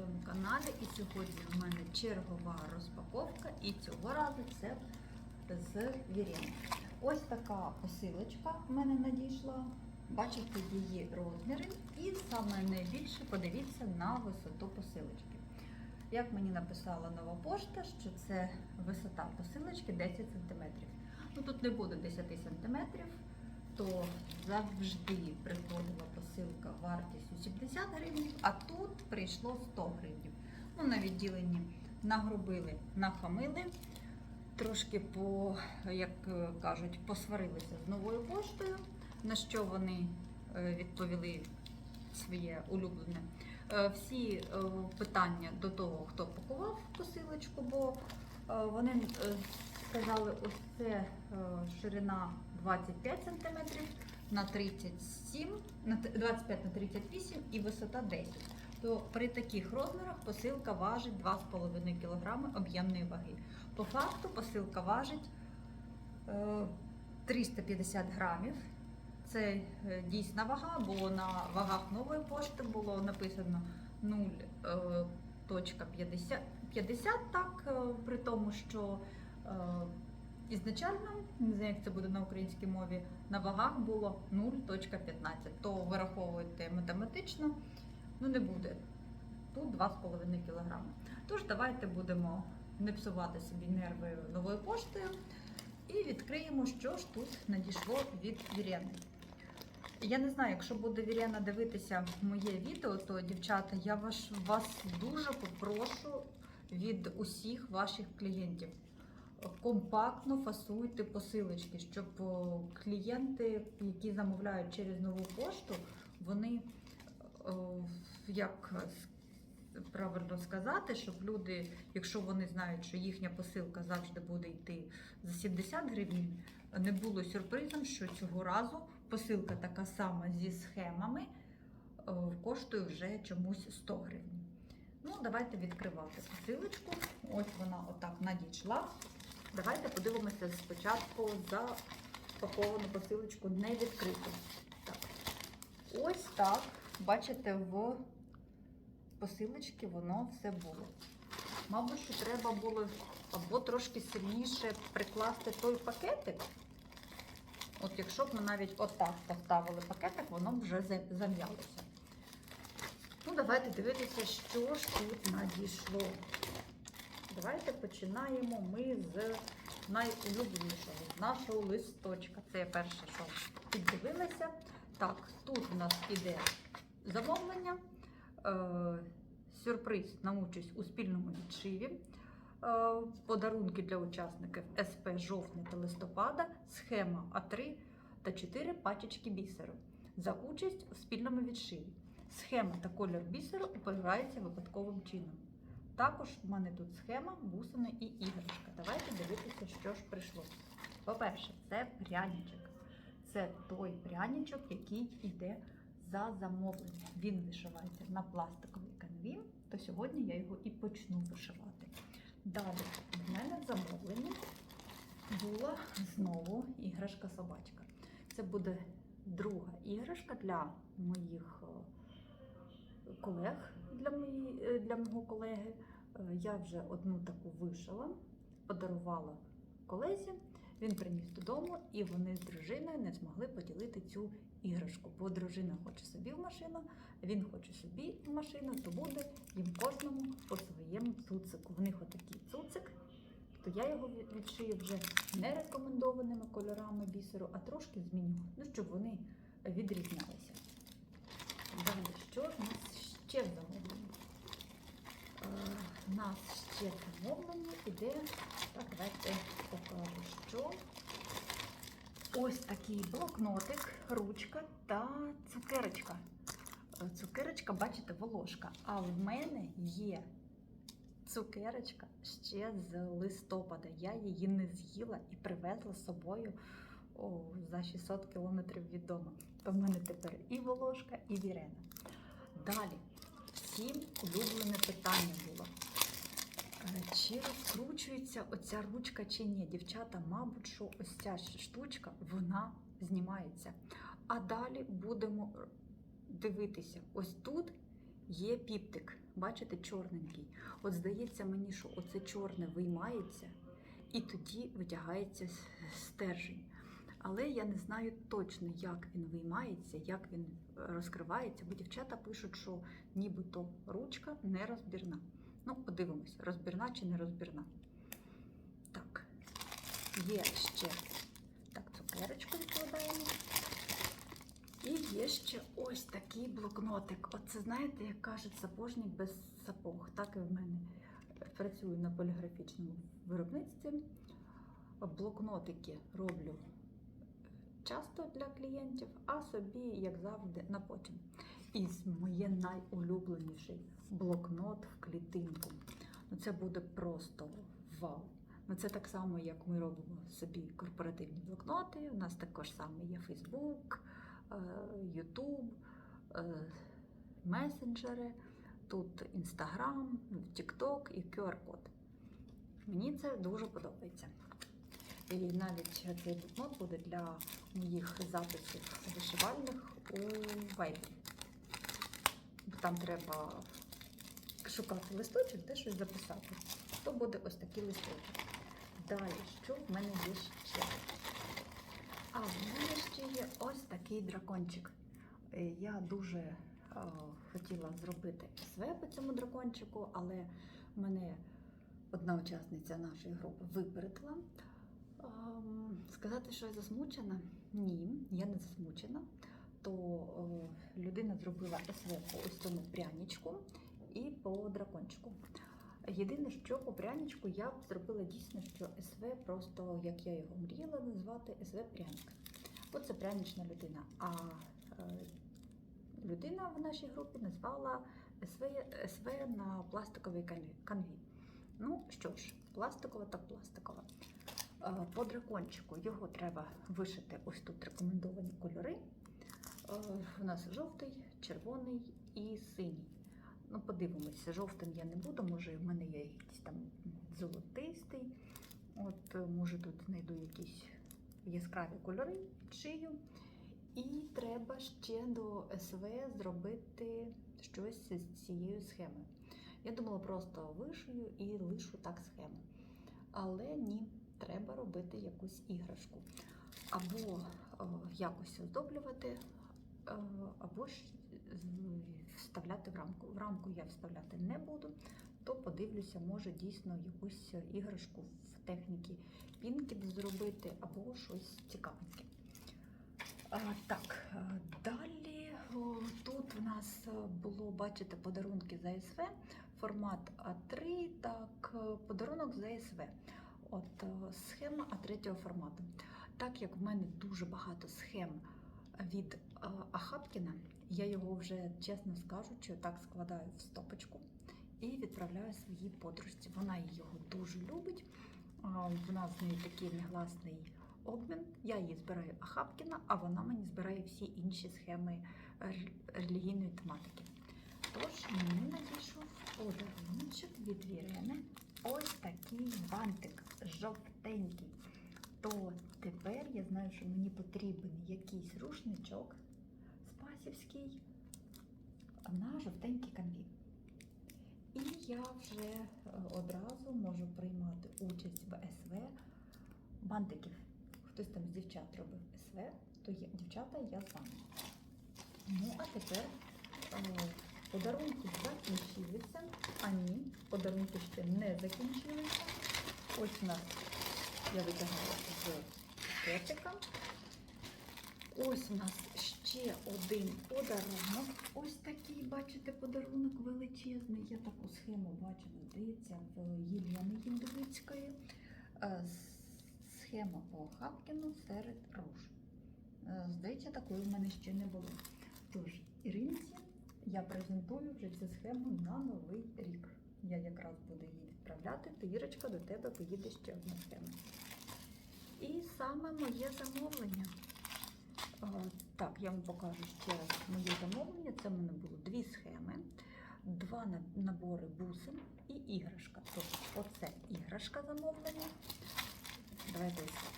своєму каналі. І сьогодні в мене чергова розпаковка. І цього разу це з Вірєм. Ось така посилочка в мене надійшла. Бачите її розміри. І саме найбільше подивіться на висоту посилочки. Як мені написала нова пошта, що це висота посилочки 10 см. Ну тут не буде 10 см, то завжди приходила посилка вартістю 70 гривень, а тут прийшло 100 гривень. Ну, на відділенні нагробили, нахамили, трошки по, як кажуть, посварилися з новою поштою, на що вони е, відповіли своє улюблене. Е, Всі е, питання до того, хто пакував посилочку, бо вони сказали, ось це ширина 25 см на 37, на 25 на 38 і висота 10. То при таких розмірах посилка важить 2,5 кг об'ємної ваги. По факту посилка важить е, 350 грамів. Це е, дійсна вага, бо на вагах нової пошти було написано е, 0.50, так, е, при тому, що е, ізначально, не знаю, як це буде на українській мові, на вагах було 0.15. То вираховуйте математично, ну не буде. Тут 2,5 кг. Тож давайте будемо не псувати собі нерви новою поштою і відкриємо, що ж тут надійшло від Вірени. Я не знаю, якщо буде Вірена дивитися моє відео, то дівчата, я вас, вас дуже попрошу від усіх ваших клієнтів. Компактно фасуйте посилочки, щоб клієнти, які замовляють через нову пошту, вони о, як правильно сказати, щоб люди, якщо вони знають, що їхня посилка завжди буде йти за 70 гривень, не було сюрпризом, що цього разу посилка така сама зі схемами е, коштує вже чомусь 100 гривень. Ну, давайте відкривати посилочку. Ось вона отак надійшла. Давайте подивимося спочатку за паковану посилочку не відкриту. Так. Ось так. Бачите, в посилочці воно все було. Мабуть, що треба було або трошки сильніше прикласти той пакетик. От якщо б ми навіть отак поставили пакетик, воно б вже зам'ялося. Ну, давайте дивитися, що ж тут надійшло. Давайте починаємо ми з найулюбленішого, з нашого листочка. Це я перше, що піддивилася. Так, тут у нас іде замовлення, е, сюрприз на участь у спільному відшиві, е, подарунки для учасників СП жовтня та листопада, схема А3 та 4 пачечки бісеру за участь у спільному відшиві. Схема та колір бісеру обираються випадковим чином. Також в мене тут схема, бусини і іграшка. Давайте дивитися, що ж прийшло. По-перше, це пряничок. Це той пряничок, який йде за замовлення. Він вишивається на пластиковій канві, то сьогодні я його і почну вишивати. Далі в мене в замовленні була знову іграшка-собачка. Це буде друга іграшка для моїх е, колег, для, мої, е, для мого колеги. Е, Я вже одну таку вишила, подарувала колезі. Він приніс додому, і вони з дружиною не змогли поділити цю іграшку. Бо дружина хоче собі в машину, він хоче собі в машину, то буде їм кожному по своєму цуцику. В них отакий цуцик, то я його відшию вже не рекомендованими кольорами бісеру, а трошки зміню, ну щоб вони відрізнялися. Далі, що у нас ще в замовленні? Е, У нас ще в замовленні іде. Так, давайте покажу, що. Ось такий блокнотик, ручка та цукерочка. Е, Цукерочка, бачите, волошка. А в мене є цукерочка ще з листопада. Я її не з'їла і привезла з собою о, за 600 кілометрів від дому. То в мене тепер і волошка, і вірена. Далі, всім улюблене питання було. Е, Чи розкручується оця ручка чи ні? Дівчата, мабуть, що ось ця штучка вона знімається. А далі будемо дивитися. Ось тут є піптик. бачите, чорненький. От здається мені, що оце чорне виймається і тоді витягається стержень. Але я не знаю точно, як він виймається, як він е, розкривається, бо дівчата пишуть, що нібито ручка не розбірна. Ну, подивимось, розбірна чи не розбірна. Так, є ще так, цукерочку відкладаємо. І є ще ось такий блокнотик. Оце знаєте, як кажуть, сапожник без сапог. Так і в мене працюю на поліграфічному виробництві. Блокнотики роблю часто для клієнтів, а собі, як завжди, на потім. І моє найулюбленіший блокнот в клітинку. Ну, це буде просто вау. Ну, це так само, як ми робимо собі корпоративні блокноти. У нас також саме є Facebook, е, YouTube, е, месенджери, тут Instagram, TikTok і QR-код. Мені це дуже подобається. І навіть цей блокнот буде для моїх записів вишивальних у Viber. Бо там треба шукати листочок, де щось записати. То буде ось такий листочок. Далі, що в мене є ще? А в мене ще є ось такий дракончик. Е, Я дуже е, хотіла зробити СВ по цьому дракончику, але мене одна учасниця нашої групи випередила. Сказати, що я засмучена? Ні, я не засмучена. То е, людина зробила СВ по ось цьому пряничку і по дракончику. Єдине, що по пряничку я б зробила дійсно, що СВ просто, як я його мріяла назвати, СВ пряник. Оце прянична людина. А е, людина в нашій групі назвала СВ, СВ на пластиковій канві- канві. Ну що ж, пластикова так пластикова. Е, По дракончику його треба вишити ось тут рекомендовані кольори. Е, У нас жовтий, червоний і синій. Ну, подивимося, жовтим я не буду, може в мене є якийсь там золотистий. От, е, може тут знайду якісь яскраві кольори, шию. І треба ще до СВ зробити щось з цією схемою. Я думала, просто вишию і лишу так схему. Але ні, треба робити якусь іграшку. Або е, якось оздоблювати, е, або ж вставляти в рамку. В рамку я вставляти не буду, то подивлюся, може дійсно якусь іграшку в техніці пінкет зробити, або щось цікавеньке. Так, е, далі тут в нас е, було, бачите, подарунки за СВ, формат А3, так, е, подарунок за СВ. От е, схема А3 формату. Так як в мене дуже багато схем від е, Ахапкіна, я його вже, чесно скажучи, так складаю в стопочку і відправляю своїй подружці. Вона його дуже любить. В нас з нею такий негласний обмін. Я її збираю Ахапкіна, а вона мені збирає всі інші схеми релігійної тематики. Тож мені надійшов подарунок від Вірени. Ось такий бантик жовтенький. То тепер я знаю, що мені потрібен якийсь рушничок спасівський на жовтенькій канві. І я вже е, одразу можу приймати участь в СВ бантиків. Хтось там з дівчат робив СВ, то є дівчата, я з вами. Ну, а тепер е, подарунки закінчилися. А ні, подарунки ще не закінчилися. Ось нас я витягала з кетика. Ось у нас ще один подарунок. Ось такий, бачите, подарунок величезний. Я таку схему бачила, здається, в Єлени Єндовицької. Е, Схема по Хапкіну серед руш. Е, Здається, такої в мене ще не було. Тож, Іринці я презентую вже цю схему на новий рік. Я якраз буду її відправляти, то Ірочка до тебе поїде ще одна схема. І саме моє замовлення. Так, я вам покажу ще раз моє замовлення. Це в мене було дві схеми, два набори бусин і іграшка. Тобто, оце іграшка замовлення. Давайте ось так.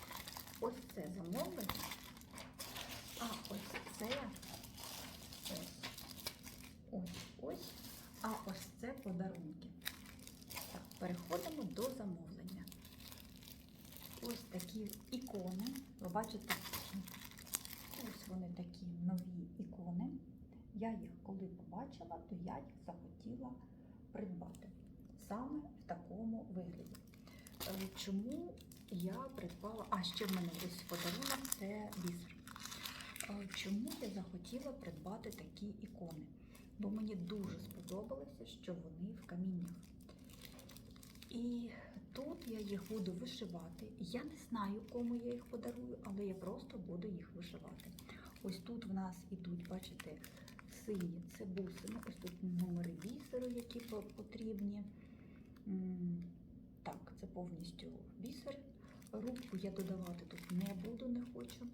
Ось це замовлення. А ось це ось це переходимо до замовлення. Ось такі ікони. Ви бачите, ось вони такі нові ікони. Я їх коли побачила, то я їх захотіла придбати саме в такому вигляді. Е, Чому я придбала, а ще в мене ось подарунок це бісер. Е, Чому я захотіла придбати такі ікони? Бо мені дуже сподобалося, що вони в каміннях. І тут я їх буду вишивати. Я не знаю, кому я їх подарую, але я просто буду їх вишивати. Ось тут в нас ідуть, бачите, сині це бусини. Ось тут номери бісеру, які потрібні. Так, це повністю бісер. Рубку я додавати тут не буду, не хочу.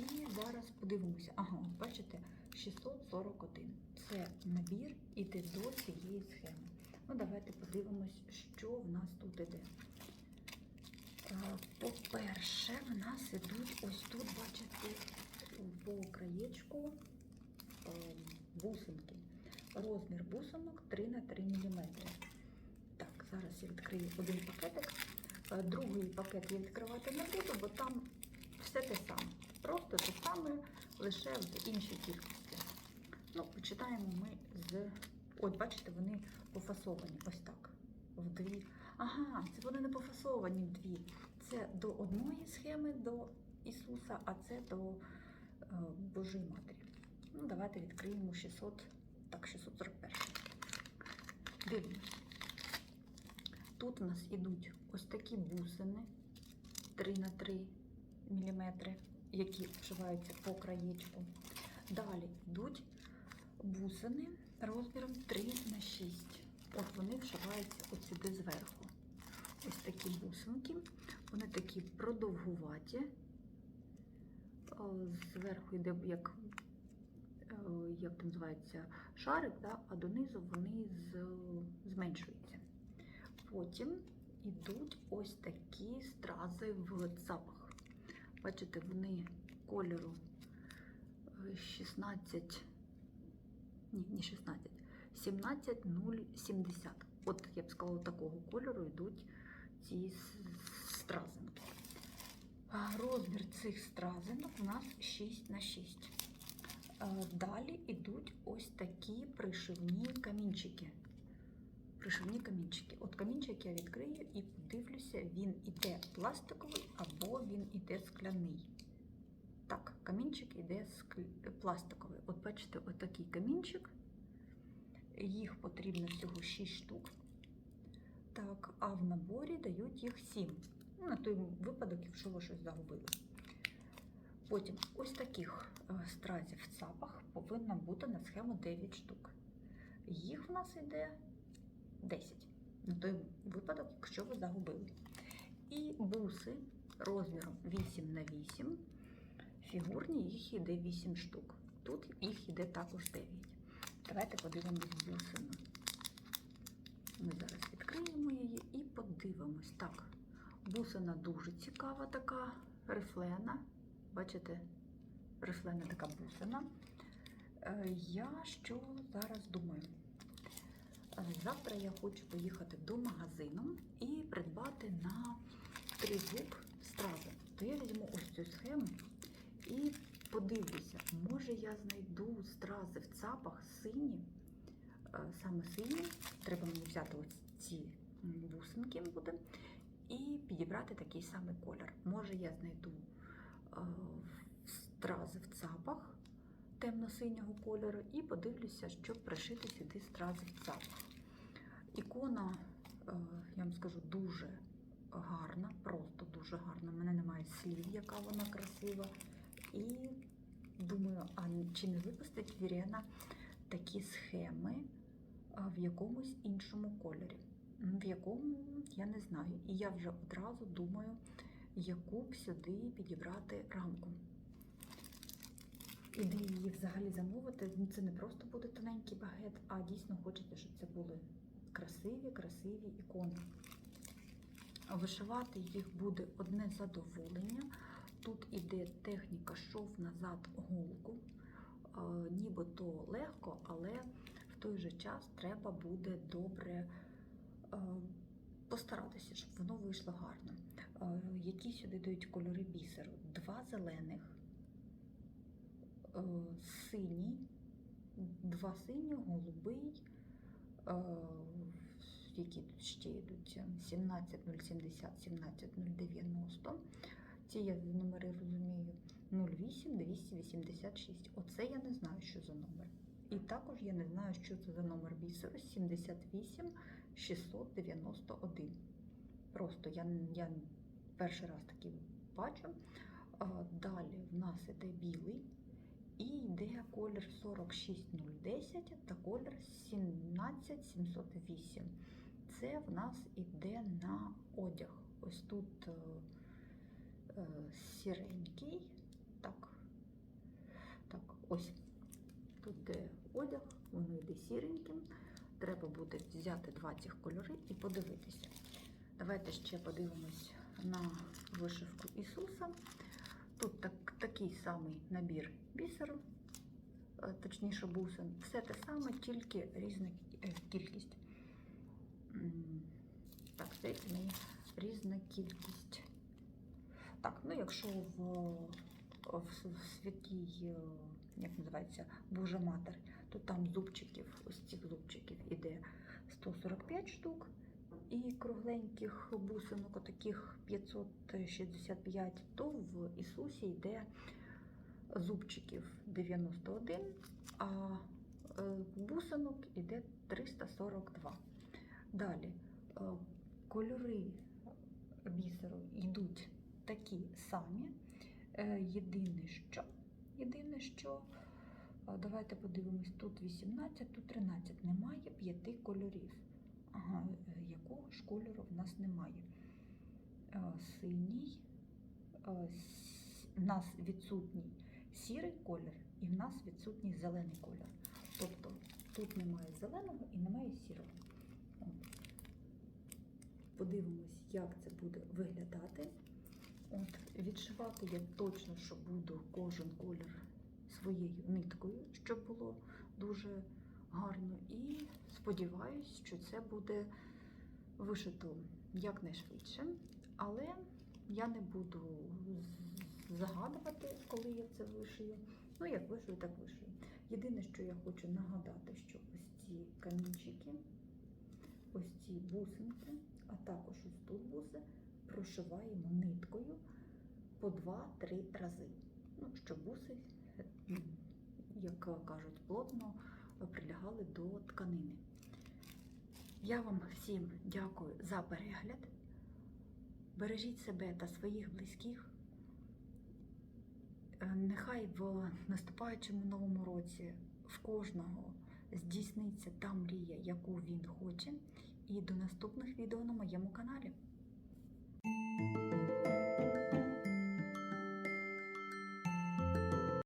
І зараз подивимося. Ага, бачите, 641. Це набір іде до цієї схеми. Ну, давайте подивимось, що в нас тут іде. Е, По-перше, в нас ідуть ось тут, бачите, по краєчку е, бусинки. Розмір бусинок 3 на 3 мм. Так, зараз я відкрию один пакетик. Е, Другий пакет я відкривати не буду, бо там все те саме. Просто те саме, лише в іншій кількості. Ну, починаємо ми з. От, бачите, вони пофасовані ось так. В дві. Ага, це вони не пофасовані в дві. Це до одної схеми до Ісуса, а це до е, Божої Матері. Ну, давайте відкриємо 600, так, 641. Дивимось. Тут у нас ідуть ось такі бусини 3 на 3 мм, які вшиваються по краєчку. Далі йдуть бусини розміром 3 на 6. От вони вшиваються от сюди зверху. Ось такі бусинки. Вони такі продовгуваті. Зверху йде як, е, як це називається, шарик, да? а донизу вони з, зменшуються. Потім йдуть ось такі стрази в цапах. Бачите, вони кольору е, 16, ні, не 16, 17070. От, я б сказала, такого кольору йдуть ці стразинки. Розмір цих стразинок у нас 6 на 6. Е, Далі йдуть ось такі пришивні камінчики. Пришивні камінчики. От камінчик я відкрию і подивлюся, він іде пластиковий або він іде скляний. Так, камінчик іде скл- пластиковий. От бачите, отакий камінчик. Їх потрібно всього 6 штук. Так, а в наборі дають їх 7. Ну, на той випадок, якщо ви щось загубили. Потім ось таких е, стразів в цапах повинно бути на схему 9 штук. Їх в нас іде 10. На той випадок, якщо ви загубили. І буси розміром 8 на 8. Фігурні їх іде 8 штук. Тут їх іде також 9. Давайте подивимось бусину. Ми зараз відкриємо її і подивимось. Так, бусина дуже цікава така, рифлена. Бачите, рифлена така бусина. Е, Я що зараз думаю? Завтра я хочу поїхати до магазину і придбати на тризуб стрази. То я візьму ось цю схему і подивлюся, може я знайду стрази в цапах сині, е, саме сині. Треба мені взяти ось ці бусинки буде і підібрати такий самий колір. Може я знайду е, стрази в цапах темно-синього кольору і подивлюся, щоб пришити сюди стрази в цапах. Ікона, е, я вам скажу, дуже гарна, просто дуже гарна. У мене немає слів, яка вона красива. І думаю, а чи не випустить Вірена такі схеми в якомусь іншому кольорі? В якому я не знаю. І я вже одразу думаю, яку б сюди підібрати рамку. Ідея її взагалі замовити, це не просто буде тоненький багет, а дійсно хочеться, щоб це були красиві, красиві ікони. Вишивати їх буде одне задоволення. Тут іде техніка шов назад голку. Е, Нібито легко, але в той же час треба буде добре е, постаратися, щоб воно вийшло гарно. Е, Які сюди дають кольори бісеру? Два зелених, синій, два сині, голубий. Е, Які тут ще йдуть? 17070, 17090. Ці я номери розумію. 08 286. Оце я не знаю, що за номер. І також я не знаю, що це за номер бісеру 78 691. Просто я, я перший раз такий бачу. Далі в нас іде білий і йде колір 46010 та колір 17708. Це в нас іде на одяг. Ось тут е, е, сіренький. Так, так, ось тут де одяг, воно йде сіреньким. Треба буде взяти два цих кольори і подивитися. Давайте ще подивимось на вишивку Ісуса. Тут так, такий самий набір бісеру, е, точніше бусин. Все те саме, тільки різна е, кількість. Так, здається, мені різна кількість. Так, ну якщо в, в, в святій, е, як називається, Божа Матер, то там зубчиків, ось цих зубчиків іде 145 штук, і кругленьких бусинок, отаких 565, то в Ісусі йде зубчиків 91, а е, бусинок іде 342. Далі е, кольори бісеру йдуть такі самі. Е, Єдине що, єдине що, давайте подивимось, тут 18, тут 13. Немає п'яти кольорів. Ага, е, якого ж кольору в нас немає? Е, Синій, е, в нас відсутній сірий колір і в нас відсутній зелений колір. Тобто тут немає зеленого і немає сірого. Подивимось, як це буде виглядати. От, відшивати я точно, що буду кожен колір своєю ниткою, щоб було дуже гарно. І сподіваюсь, що це буде вишито якнайшвидше. Але я не буду загадувати, коли я це вишию. Ну, як вишию, так вишию. Єдине, що я хочу нагадати, що ось ці камінчики, ось ці бусинки, а також ось тут буси, прошиваємо ниткою по 2-3 рази. Ну, щоб буси, як кажуть, плотно прилягали до тканини. Я вам всім дякую за перегляд. Бережіть себе та своїх близьких. Е, Нехай в наступаючому новому році в кожного здійсниться та мрія, яку він хоче. І до наступних відео на моєму каналі.